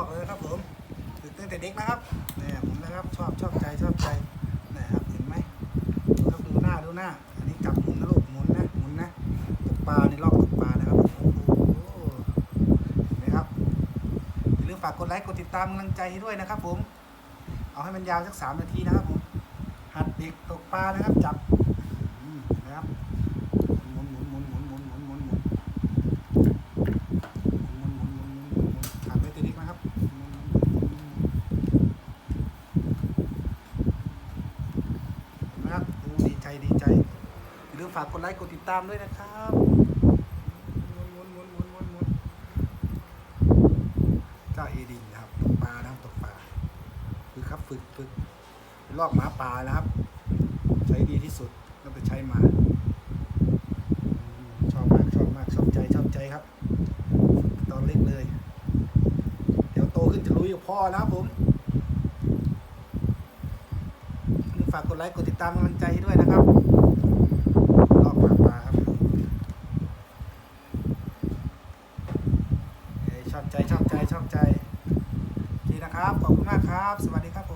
อกเลยครับผมฝึกตั้งแต่เด็กนะครับเนี่ยผมนะครับชอบชอบใจชอบใจนะครับเห็นไหมครับดูหน้าดูหน้า อันนี้จับหมุนนะลูกหมุนนะหมุนนะตกปลาในลอกตกปลานะครับโอ้โหเห็นไหมครับอย่าลืมฝากกดไลค์กดติดตามกำลังใจให้ด้วยนะครับ ผม เอาให้มันยาวสักสามนาทีนะครับผมหัดเด็กตกปลานะครับจับ นะครับนหมุนหมุนหมุนหมุนเห็นไหมครับดีใจดีใจอย่าลืมฝากกดไลค์กดติดตามด้วยนะครับหมุนหมุนหมุนหมุนหมุนเจ้าเอดินนะครับตกปลานะครับตกปลาฝึกครับฝึกฝึกลอกหมาป่านะครับ ใช้ดีที่สุดก็ไปใช้มาอืมชอบมากชอบมากชอบใจชอบใจครับ ตอนเล็กเลย เดี๋ยวโต ขึ้นจะรู้อยู่พ่อนะครับผม ฝากกดไลค์กดติดตามกำลังใจให้ด้วยนะครับรอบปากปลาครับชอบใจชอบใจชอบใจดีนะครับ ขอบคุณมากครับ สวัสดีครับผม